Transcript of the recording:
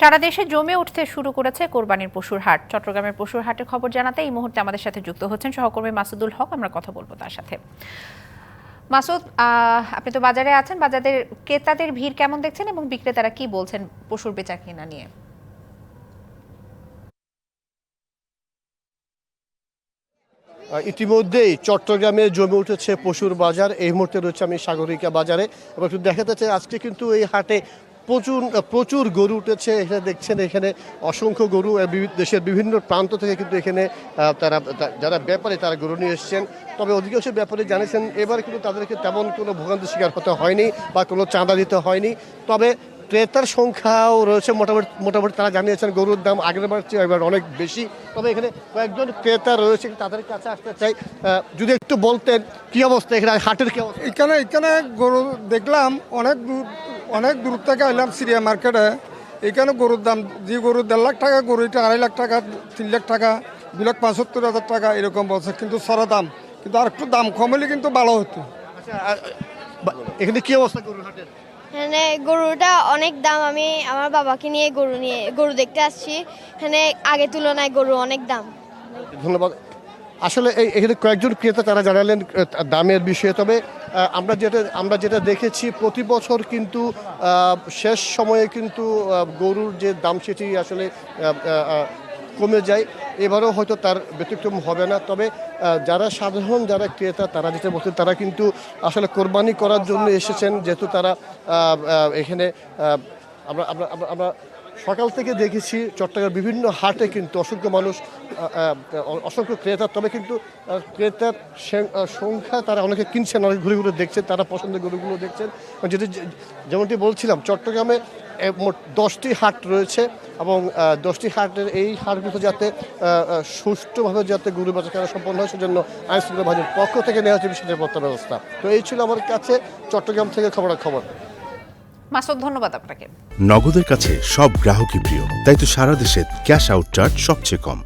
সারা দেশে জমে উঠতে শুরু করেছে কোরবানির পশুর হাট। চট্টগ্রামের পশুর হাটের খবর জানাতে এই মুহূর্তে আমাদের সাথে যুক্ত হচ্ছেন সহকর্মী মাসুদুল হক। আমরা কথা বলব তার সাথে। মাসুদ আপনি তো বাজারে আছেন। বাজারের ক্রেতাদের ভিড় কেমন দেখছেন এবং বিক্রেতারা কি বলছেন পশুর বেচা কেনা নিয়ে? ইতিমধ্যেই চট্টগ্রামে জমে উঠেছে পশুর বাজার। এই মুহূর্তে রয়েছে আমি সাগরিকা বাজারে এবং একটু দেখাতে চাই, আজকে কিন্তু এই হাটে প্রচুর প্রচুর গরু উঠেছে। এখানে দেখছেন, এখানে অসংখ্য গরু দেশের বিভিন্ন প্রান্ত থেকে কিন্তু এখানে তারা যারা ব্যাপারে, তারা গরু নিয়ে এসেছেন। তবে অধিকাংশ ব্যাপারে জানিয়েছেন, এবার কিন্তু তাদেরকে তেমন কোনো ভোগান্তি শিকার হতে হয়নি বা কোনো চাঁদা দিতে হয়নি। তবে ক্রেতার সংখ্যাও রয়েছে। মোটামুটি মোটামুটি তারা জানিয়েছেন, গরুর দাম আগের বার চেয়ে এবার অনেক বেশি। তবে এখানে কয়েকজন ক্রেতা রয়েছে তাদের কাছে আসতে চাই। যদি একটু বলতেন, কি অবস্থা? এখানে হাটের কি অবস্থা? এখানে এখানে গরু দেখলাম, অনেক অনেক দূর থেকে এলাম সিরিয়া মার্কেটে। এখানে গরুর দাম যে গরু দেড় লাখ টাকা গরু এটা আড়াই লাখ টাকা তিন লাখ টাকা দু লাখ পঁচাত্তর হাজার টাকা এরকম বলছে কিন্তু সরা দাম। কিন্তু আর একটু দাম কম হলে কিন্তু ভালো হতো। আচ্ছা এখানে কি অবস্থা গরুর হাটের? এখানে গরুটা অনেক দাম আমি আমার বাবাকে নিয়ে গরু নিয়ে গরু দেখতে আসছি। এখানে আগে তুলনায় গরু অনেক দাম। ধন্যবাদ। আসলে এই এখানে কয়েকজন ক্রেতা তারা জানালেন দামের বিষয়ে তবে আমরা যেটা আমরা যেটা দেখেছি, প্রতি বছর কিন্তু শেষ সময়ে কিন্তু গরুর যে দাম সেটি আসলে কমে যায়। এবারও হয়তো তার ব্যতিক্রম হবে না। তবে যারা সাধারণ, যারা ক্রেতা, তারা যেটা বলছেন, তারা কিন্তু আসলে কোরবানি করার জন্য এসেছেন। যেহেতু তারা এখানে আমরা আমরা আমরা- সকাল থেকে দেখেছি চট্টগ্রামের বিভিন্ন হাটে কিন্তু অসংখ্য মানুষ অসংখ্য ক্রেতা, তবে কিন্তু ক্রেতার সংখ্যা তারা অনেকে কিনছেন, অনেক ঘুরে ঘুরে দেখছেন, তারা পছন্দের গরুগুলো দেখছেন। যেটি যেমনটি বলছিলাম, চট্টগ্রামে মোট দশটি হাট রয়েছে এবং দশটি হাটের এই হাটগুলো যাতে সুষ্ঠুভাবে যাতে গরু বেচা কেনা সম্পন্ন হয়, সেজন্য আইন শৃঙ্খলা বাহিনীর পক্ষ থেকে নেওয়া হচ্ছে বিশেষ নিরাপত্তা ব্যবস্থা। তো এই ছিল আমার কাছে চট্টগ্রাম থেকে খবরাখবর। মাসুদ, ধন্যবাদ আপনাকে। নগদের কাছে সব গ্রাহকই প্রিয়, তাই তো সারা দেশে ক্যাশ আউট চার্জ সবচেয়ে কম।